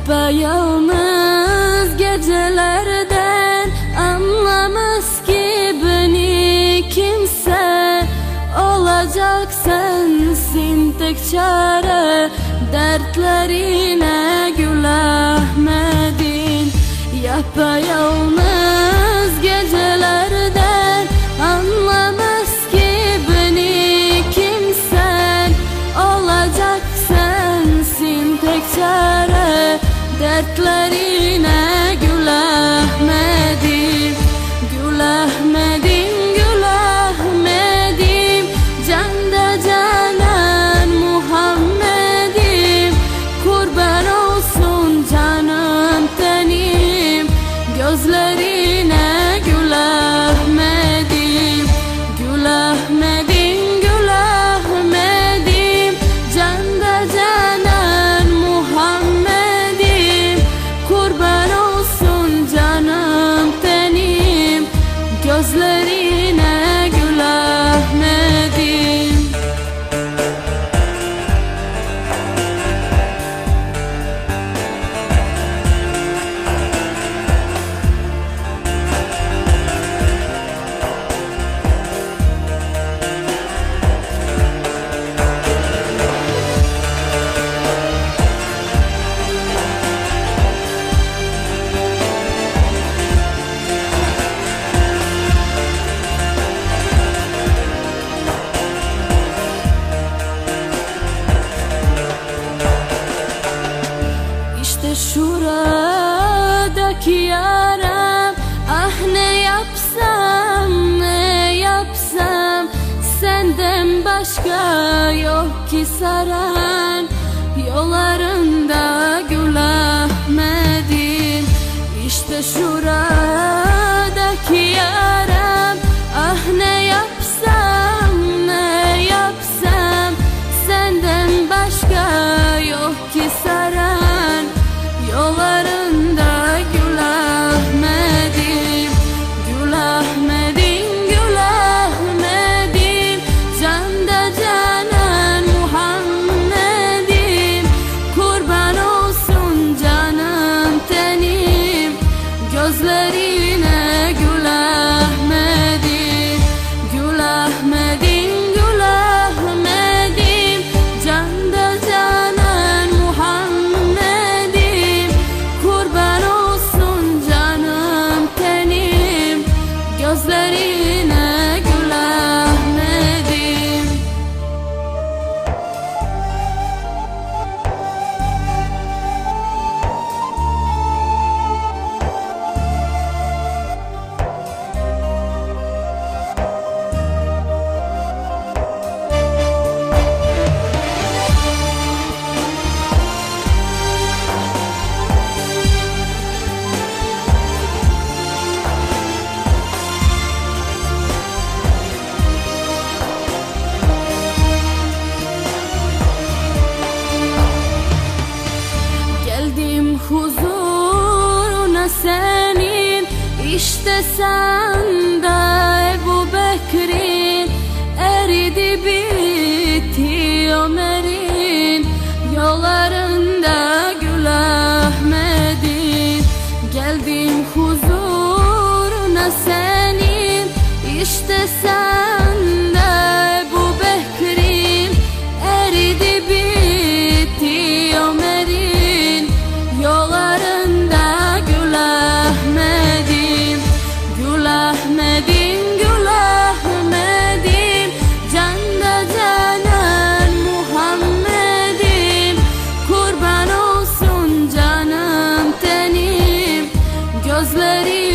Yapayalnız gecelerden Anlamaz ki beni kimse. Olacak sensin tek çare Dertlerine gül Ahmet'in. Yapayalnız Dertlerine gül Ahmet'im Gül Ahmet'im, gül Ahmet'im Canda canan Muhammed'im Kurban olsun canım tenim Gözlerine şuradaki yaram. Ah ne yapsam ne yapsam? Senden başka yok ki saran. Yollarında gül Ahmet'im İşte şuradaki gözleri Yaşasan da Ebu Bekir'in eridi bitti Ömer'in Yollarında gül Ahmet'in. Geldim huzuruna senin işte sen Rosemary